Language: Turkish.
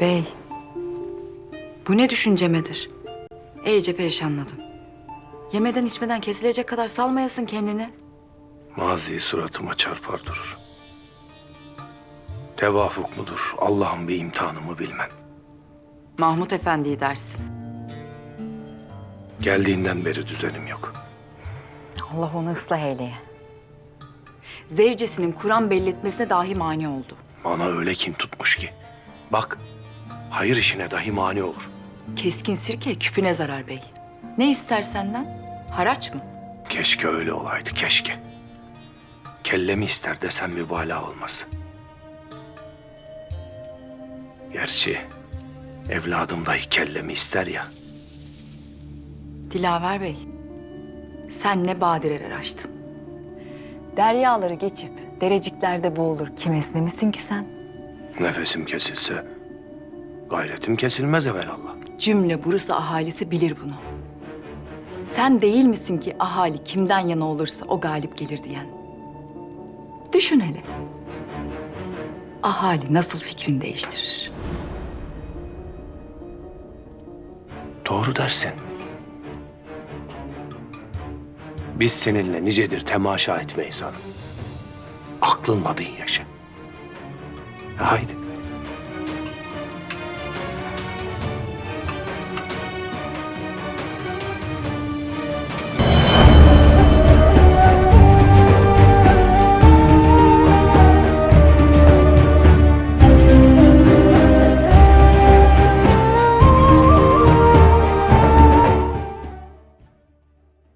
Bey, bu ne düşüncemedir? İyice perişanladın. Yemeden içmeden kesilecek kadar salmayasın kendini. Mazi suratıma çarpar durur. Tevafuk mudur, Allah'ın bir imtihanı mı bilmem. Mahmut Efendi'yi dersin. Geldiğinden beri düzenim yok. Allah onu ıslah eyleye. Zevcesinin Kur'an belletmesine dahi mani oldu. Bana öyle kin tutmuş ki. Bak, hayır işine dahi mani olur. Keskin sirke küpüne zarar bey. Ne ister senden? Haraç mı? Keşke öyle olaydı, keşke. Kellemi ister desem mübalağa olmaz. Gerçi evladım dahi kellemi ister ya. Dilaver Bey, sen ne badireler açtın. Deryaları geçip dereciklerde boğulur kimesine misin ki sen? Nefesim kesilse gayretim kesilmez evelallah. Cümle Bursa ahalisi bilir bunu. Sen değil misin ki ahali kimden yana olursa o galip gelir diyen? Düşün hele. Ahali nasıl fikrini değiştirir? Doğru dersin. Biz seninle nicedir temaşa etmeyiz hanım. Aklınla bin yaşa. Haydi.